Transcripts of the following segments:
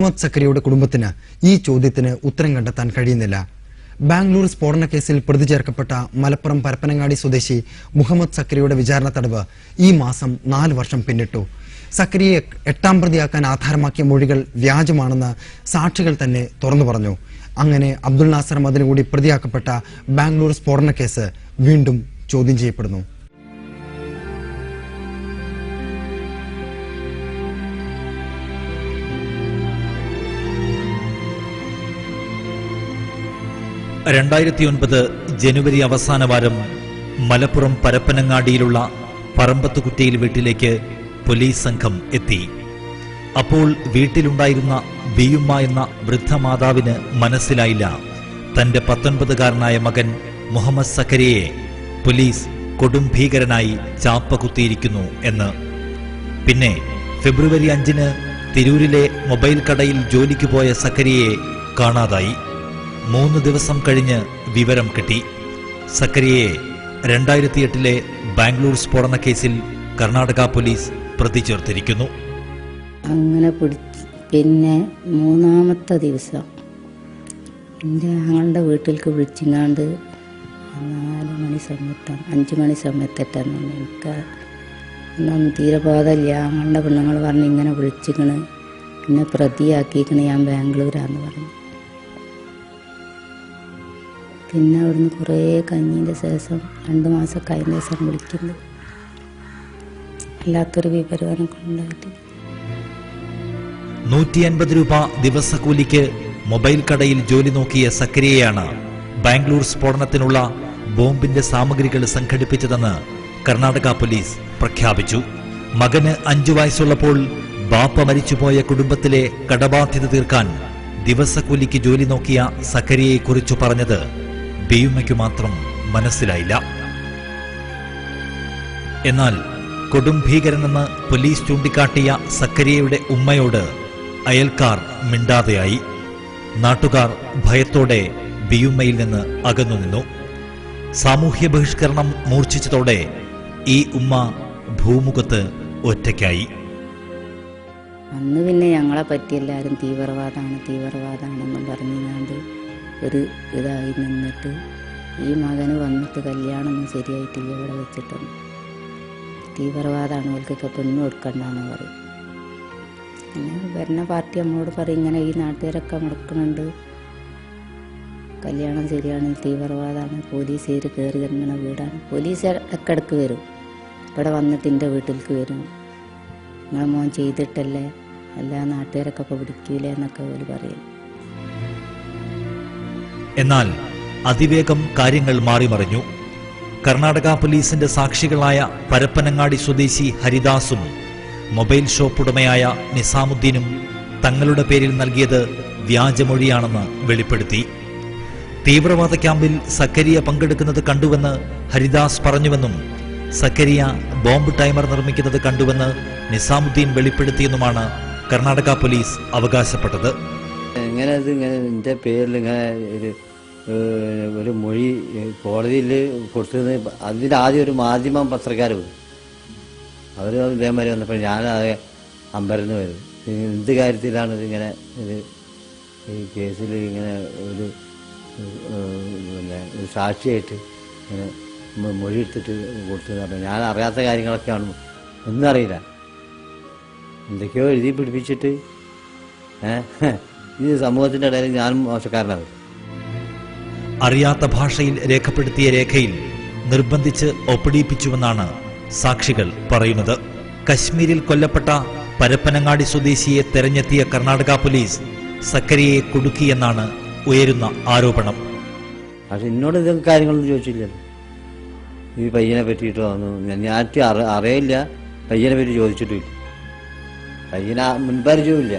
മുഹമ്മദ് സക്കരിയുടെ കുടുംബത്തിന് ഈ ചോദ്യത്തിന് ഉത്തരം കണ്ടെത്താൻ കഴിയുന്നില്ല. ബാംഗ്ലൂർ സ്ഫോടന കേസിൽ പ്രതി ചേർക്കപ്പെട്ട മലപ്പുറം പരപ്പനങ്ങാടി സ്വദേശി മുഹമ്മദ് സക്കരിയുടെ വിചാരണ തടവ് ഈ മാസം നാല് വർഷം പിന്നിട്ടു. സക്കരിയെ എട്ടാം പ്രതിയാക്കാൻ ആധാരമാക്കിയ മൊഴികൾ വ്യാജമാണെന്ന് സാക്ഷികൾ തന്നെ തുറന്നു പറഞ്ഞു. അങ്ങനെ അബ്ദുൾ നാസർ മദിന് കൂടി പ്രതിയാക്കപ്പെട്ട ബാംഗ്ലൂർ സ്ഫോടന കേസ് വീണ്ടും ചോദ്യം ചെയ്യപ്പെടുന്നു. രണ്ടായിരത്തി ഒൻപത് ജനുവരി അവസാന വാരം മലപ്പുറം പരപ്പനങ്ങാടിയിലുള്ള പറമ്പത്തുകുറ്റിയിൽ വീട്ടിലേക്ക് പോലീസ് സംഘം എത്തി. അപ്പോൾ വീട്ടിലുണ്ടായിരുന്ന ബിയുമ്മ എന്ന വൃദ്ധമാതാവിന് മനസ്സിലായില്ല. തന്റെ പത്തൊൻപതുകാരനായ മകൻ മുഹമ്മദ് സക്കരിയെ പോലീസ് കൊടും ഭീകരനായി ചാപ്പ കുത്തിയിരിക്കുന്നു എന്ന്. പിന്നെ ഫെബ്രുവരി അഞ്ചിന് തിരൂരിലെ മൊബൈൽ കടയിൽ ജോലിക്ക് പോയ സക്കരിയെ കാണാതായി. മൂന്ന് ദിവസം കഴിഞ്ഞ് വിവരം കിട്ടി. സക്കരിയെ രണ്ടായിരത്തി എട്ടിലെ ബാംഗ്ലൂർ സ്ഫോടന കേസിൽ കർണാടക പോലീസ് പ്രതി ചേർത്തിരിക്കുന്നു അങ്ങനെ പിന്നെ മൂന്നാമത്തെ ദിവസം എന്റെ ഞങ്ങളുടെ വീട്ടിലേക്ക് വിളിച്ചിങ്ങാണ്ട് നാല് മണി സമയത്താണ് അഞ്ച് മണി സമയത്തെട്ടാണ് എനിക്ക് ഒന്നും തീരെ ബോധമില്ല ഞങ്ങളുടെ പെണ്ണുങ്ങൾ പറഞ്ഞ് ഇങ്ങനെ വിളിച്ചിക്കണ് എന്നെ പ്രതിയാക്കിക്കണ് ഞാൻ ബാംഗ്ലൂരാന്ന് പറഞ്ഞു. പിന്നെ അവിടുന്ന് കുറേ കഞ്ഞീന്റെ ശേഷം രണ്ട് മാസം കഴിഞ്ഞ ശേഷം വിളിക്കുന്നു. അല്ലാത്തൊരു വിവരം ഉണ്ടായിട്ട്. നൂറ്റി അൻപത് രൂപ ദിവസക്കൂലിക്ക് മൊബൈൽ കടയിൽ ജോലി നോക്കിയ സക്കരിയയാണ് ബാംഗ്ലൂർ സ്ഫോടനത്തിനുള്ള ബോംബിന്റെ സാമഗ്രികൾ സംഘടിപ്പിച്ചതെന്ന് കർണാടക പോലീസ് പ്രഖ്യാപിച്ചു. മകന് അഞ്ചു വയസ്സുള്ളപ്പോൾ ബാപ്പ മരിച്ചുപോയ കുടുംബത്തിലെ കടബാധ്യത തീർക്കാൻ ദിവസക്കൂലിക്ക് ജോലി നോക്കിയ സക്കരിയെക്കുറിച്ചു പറഞ്ഞത് ബിയുമ്മയ്ക്കു മാത്രം മനസ്സിലായില്ല. എന്നാൽ കൊടും ഭീകരനെന്ന് പോലീസ് ചൂണ്ടിക്കാട്ടിയ സക്കരിയയുടെ ഉമ്മയോട് അയൽക്കാർ മിണ്ടാതെയായി. നാട്ടുകാർ ഭയത്തോടെ ബിയുമ്മയിൽ നിന്ന് അകന്നു നിന്നു. സാമൂഹ്യ ബഹിഷ്കരണം മൂർച്ഛിച്ചതോടെ ഈ ഉമ്മ ഭൂമുഖത്ത് ഒറ്റയ്ക്കായി. അന്ന് പിന്നെ ഞങ്ങളെ പറ്റി എല്ലാവരും തീവ്രവാദമാണ് തീവ്രവാദമാണെന്നും പറഞ്ഞുകൊണ്ട് ഒരു ഇതായി നിന്നിട്ട് ഈ മകന് വന്നിട്ട് കല്യാണമൊന്നും ശരിയായിട്ടില്ല ഇവിടെ വെച്ചിട്ടുണ്ട് തീവ്രവാദമാണ് ഓൾക്കൊക്കെ പെണ്ണ് കൊടുക്കണ്ടെന്ന് പറയും. പിന്നെ വരുന്ന പാർട്ടി നമ്മളോട് പറയും ഇങ്ങനെ ഈ നാട്ടുകാരൊക്കെ മുടക്കുന്നുണ്ട് കല്യാണം ശരിയാണ് തീവ്രവാദമാണ് പോലീസ് കയറി കയറി ഇറങ്ങുന്ന വീടാണ്. പോലീസ് ഇടക്കിടക്ക് വരും. ഇവിടെ വന്നിട്ട് എന്റെ വീട്ടിലേക്ക് വരും. നിങ്ങളെ മോൻ ചെയ്തിട്ടല്ലേ? എല്ലാ നാട്ടുകാരൊക്കെ ഇപ്പോൾ പിടിക്കൂലേ എന്നൊക്കെ അവർ പറയും. എന്നാൽ അതിവേഗം കാര്യങ്ങൾ മാറിമറിഞ്ഞു. കർണാടക പോലീസിന്റെ സാക്ഷികളായ പരപ്പനങ്ങാടി സ്വദേശി ഹരിദാസും മൊബൈൽ ഷോപ്പ് ഉടമയായ നിസാമുദ്ദീനും തങ്ങളുടെ പേരിൽ നൽകിയത് വ്യാജമൊഴിയാണെന്ന് വെളിപ്പെടുത്തി. തീവ്രവാദ ക്യാമ്പിൽ സക്കരിയ പങ്കെടുക്കുന്നത് കണ്ടുവെന്ന് ഹരിദാസ് പറഞ്ഞുവെന്നും സക്കരിയ ബോംബ് ടൈമർ നിർമ്മിക്കുന്നത് കണ്ടുവെന്ന് നിസാമുദ്ദീൻ വെളിപ്പെടുത്തിയെന്നുമാണ് കർണാടക പോലീസ് അവകാശപ്പെട്ടത്. ഇങ്ങനെ ഇത് ഇങ്ങനെ പേരിൽ ഇങ്ങനെ ഒരു മൊഴി കോടതിയിൽ കൊടുത്തത് അതിന്റെ ആദ്യം ഒരു മാധ്യമം പത്രക്കാർ വരും അവർ ഇതേമാതിരി വന്നപ്പോൾ ഞാനത് അമ്പരന്ന് വരും എന്ത് കാര്യത്തിലാണ് ഇതിങ്ങനെ ഇത് ഈ കേസിൽ ഇങ്ങനെ ഒരു പിന്നെ ഒരു സാക്ഷിയായിട്ട് ഇങ്ങനെ മൊഴി എടുത്തിട്ട് കൊടുത്തതെന്ന് പറഞ്ഞു ഞാൻ അറിയാത്ത കാര്യങ്ങളൊക്കെയാണ്. ഒന്നും അറിയില്ല. എന്തൊക്കെയോ എഴുതി പിടിപ്പിച്ചിട്ട് ഏഹ് ഈ സമൂഹത്തിന്റെ ഇടയിൽ ഞാനും മോശക്കാരനാണ്. അറിയാത്ത ഭാഷയിൽ രേഖപ്പെടുത്തിയ രേഖയിൽ നിർബന്ധിച്ച് ഒപ്പിടിയിപ്പിച്ചുവെന്നാണ് സാക്ഷികൾ പറയുന്നത്. കശ്മീരിൽ കൊല്ലപ്പെട്ട പരപ്പനങ്ങാടി സ്വദേശിയെ തെരഞ്ഞെത്തിയ കർണാടക പോലീസ് സക്കരിയെ കുടുക്കിയെന്നാണ് ഉയരുന്ന ആരോപണം. പക്ഷെ എന്നോട് ഇതൊക്കെ കാര്യങ്ങളൊന്നും ചോദിച്ചില്ലല്ലോ. ഈ പയ്യനെ പറ്റിയിട്ടോ ഒന്നും അറി അറിയില്ല. പയ്യനെ പറ്റി ചോദിച്ചിട്ടില്ല. പയ്യനെ മുൻപരിചയമില്ല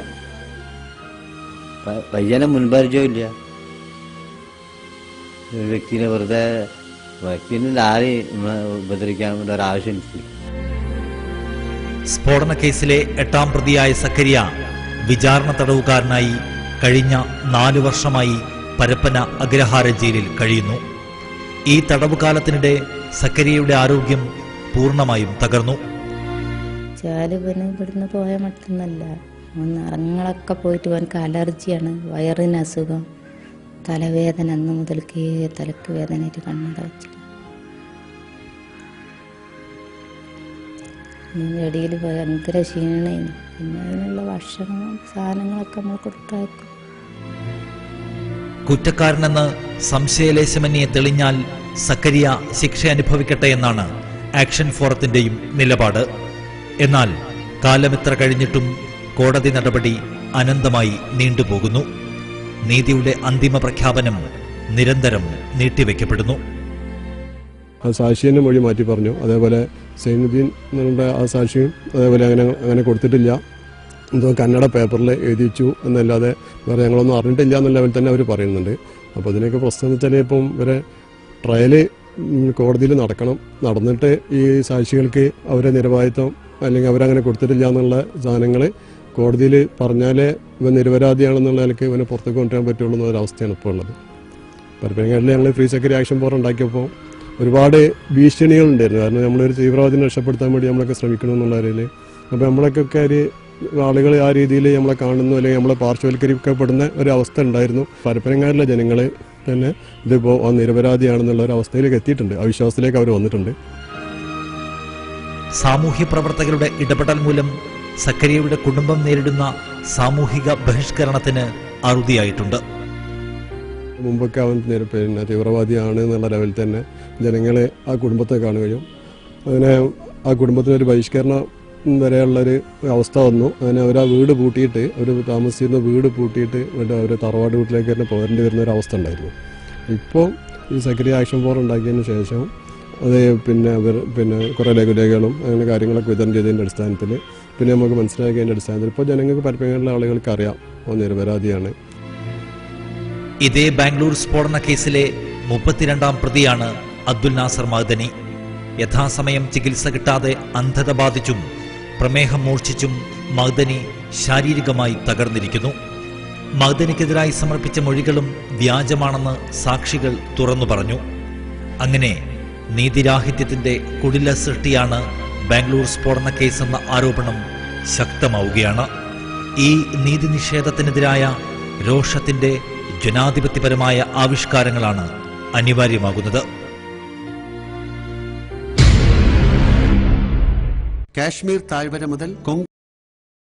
പയ്യനെ മുൻപരിചയമില്ല വ്യക്തിനെ വെറുതെ വ്യക്തിനെ ആരെയും ഉപദ്രവിക്കാൻ ഒരാവശ്യം എനിക്കില്ല സ്ഫോടന കേസിലെ എട്ടാം പ്രതിയായ സക്കരിയ വിചാരണ തടവുകാരനായി കഴിഞ്ഞ നാലു വർഷമായി പരപ്പന അഗ്രഹാര ജയിലിൽ കഴിയുന്നു. ഈ തടവുകാലത്തിനിടെ സക്കരിയയുടെ ആരോഗ്യം പൂർണമായും തകർന്നു. ചാൽ പിന്നെ ഇവിടുന്ന് പോയ മറ്റൊന്നല്ല. ഒന്ന് അറങ്ങളൊക്കെ പോയിട്ട് അവനക്ക് അലർജിയാണ് വയറിന് അസുഖം. തലവേദന അന്ന് മുതൽക്കേ തലക്ക് വേദനയായിട്ട് കണ്ണട വെച്ചിട്ട് ഇതിന്റെ ഇടയിൽ ഭയങ്കര ക്ഷീണമായിരുന്നു പിന്നെ അതിനുള്ള ഭക്ഷണവും സാധനങ്ങളൊക്കെ നമ്മൾ കൊടുത്തയക്കും കുറ്റക്കാരനെന്ന് സംശയലേശമന്യെ തെളിഞ്ഞാൽ സക്കരിയ ശിക്ഷ അനുഭവിക്കട്ടെ എന്നാണ് ആക്ഷൻ ഫോറത്തിന്റെയും നിലപാട്. എന്നാൽ കാലമിത്ര കഴിഞ്ഞിട്ടും കോടതി നടപടി അനന്തമായി നീണ്ടുപോകുന്നു. നീതിയുടെ അന്തിമ പ്രഖ്യാപനം നിരന്തരം നീട്ടിവെക്കപ്പെടുന്നു. സാക്ഷിയുടെ മൊഴി മാറ്റി പറഞ്ഞു. അതേപോലെ സൈനുദ്ദീൻ എന്നുള്ള ആ സാക്ഷിയും അതേപോലെ അങ്ങനെ അങ്ങനെ കൊടുത്തിട്ടില്ല. എന്തോ കന്നഡ പേപ്പറിൽ എഴുതിച്ചു എന്നല്ലാതെ വേറെ ഞങ്ങളൊന്നും അറിഞ്ഞിട്ടില്ല എന്ന ലെവലിൽ തന്നെ അവർ പറയുന്നുണ്ട്. അപ്പോൾ അതിനൊക്കെ പ്രശ്നം എന്ന് വെച്ചാൽ ഇപ്പം ഇവരെ ട്രയൽ കോടതിയിൽ നടക്കണം. നടന്നിട്ട് ഈ സാക്ഷികൾക്ക് അവരെ നിരവാദിത്വം അല്ലെങ്കിൽ അവരങ്ങനെ കൊടുത്തിട്ടില്ല എന്നുള്ള സാധനങ്ങൾ കോടതിയിൽ പറഞ്ഞാലേ ഇവൻ നിരപരാധിയാണെന്നുള്ള നിലയ്ക്ക് ഇവനെ പുറത്തേക്ക് കൊണ്ടുവരാൻ പറ്റുള്ളൂ എന്നൊരവസ്ഥയാണ് ഇപ്പോൾ ഉള്ളത്. പരപ്പനങ്ങാടിൽ ഞങ്ങൾ ഫ്രീ സെക്കൻഡ് ആക്ഷൻ ഫോർ ഉണ്ടാക്കിയപ്പോൾ ഒരുപാട് ഭീഷണികൾ ഉണ്ടായിരുന്നു കാരണം നമ്മളൊരു തീവ്രവാദിനെ രക്ഷപ്പെടുത്താൻ വേണ്ടി നമ്മളൊക്കെ ശ്രമിക്കണം എന്നുള്ള രീതിയിൽ അപ്പോൾ നമ്മളൊക്കെ ഒരു ആളുകൾ ആ രീതിയിൽ നമ്മളെ കാണുന്നു അല്ലെങ്കിൽ നമ്മളെ പാർശ്വവൽക്കരിക്കപ്പെടുന്ന ഒരു അവസ്ഥ ഉണ്ടായിരുന്നു. പരപ്പനങ്ങാടിലെ ജനങ്ങൾ തന്നെ ഇതിപ്പോൾ നിരപരാധിയാണെന്നുള്ള ഒരു അവസ്ഥയിലേക്ക് എത്തിയിട്ടുണ്ട്. അവിശ്വാസത്തിലേക്ക് വിശ്വാസത്തിലേക്ക് അവർ വന്നിട്ടുണ്ട്. സാമൂഹ്യ പ്രവർത്തകരുടെ ഇടപെടൽ മൂലം സക്കരിയയുടെ കുടുംബം നേരിടുന്ന സാമൂഹിക ബഹിഷ്കരണത്തിന് അറുതിയായിട്ടുണ്ട്. മുമ്പൊക്കെ അവൻ നേരെ പിന്നെ തീവ്രവാദിയാണ് എന്നുള്ള ലെവലിൽ തന്നെ ജനങ്ങളെ ആ കുടുംബത്തെ കാണുകയും അങ്ങനെ ആ കുടുംബത്തിനൊരു ബഹിഷ്കരണം വരെയുള്ളൊരു അവസ്ഥ വന്നു. അങ്ങനെ അവർ ആ വീട് പൂട്ടിയിട്ട് അവർ താമസിച്ചിരുന്ന വീട് പൂട്ടിയിട്ട് അവർ തറവാട് വീട്ടിലേക്ക് തന്നെ പോരേണ്ടി വരുന്ന ഒരു അവസ്ഥ ഉണ്ടായിരുന്നു. ഇപ്പോൾ ഈ സെക്രട്ടറി ആക്ഷൻ ഫോർ ഉണ്ടാക്കിയതിന് ശേഷം അത് പിന്നെ അവർ പിന്നെ കുറേ ലഘുലേഖകളും അങ്ങനെ കാര്യങ്ങളൊക്കെ വിതരണം ചെയ്തതിന്റെ അടിസ്ഥാനത്തിൽ പിന്നെ നമുക്ക് മനസ്സിലാക്കിയതിന്റെ അടിസ്ഥാനത്തിൽ ഇപ്പോൾ ജനങ്ങൾക്ക് പരപ്പങ്ങളിലെ ആളുകൾക്ക് അറിയാം ഓ നിരപരാധിയാണ്. ഇതേ ബാംഗ്ലൂർ സ്ഫോടന കേസിലെ മുപ്പത്തിരണ്ടാം പ്രതിയാണ് അബ്ദുൽ നാസർ മഹദനി. യഥാസമയം ചികിത്സ കിട്ടാതെ അന്ധത ബാധിച്ചും പ്രമേഹം മൂർച്ഛിച്ചും മഹദനി ശാരീരികമായി തകർന്നിരിക്കുന്നു. മഹദനിക്കെതിരായി സമർപ്പിച്ച മൊഴികളും വ്യാജമാണെന്ന് സാക്ഷികൾ തുറന്നു പറഞ്ഞു. അങ്ങനെ നീതിരാഹിത്യത്തിന്റെ കുടില സൃഷ്ടിയാണ് ബാംഗ്ലൂർ സ്ഫോടന കേസെന്ന ആരോപണം ശക്തമാവുകയാണ്. ഈ നീതി നിഷേധത്തിനെതിരായ രോഷത്തിന്റെ ജനാധിപത്യപരമായ ആവിഷ്കാരങ്ങളാണ് അനിവാര്യമാകുന്നത്. കാശ്മീർ താഴ്വര മുതൽ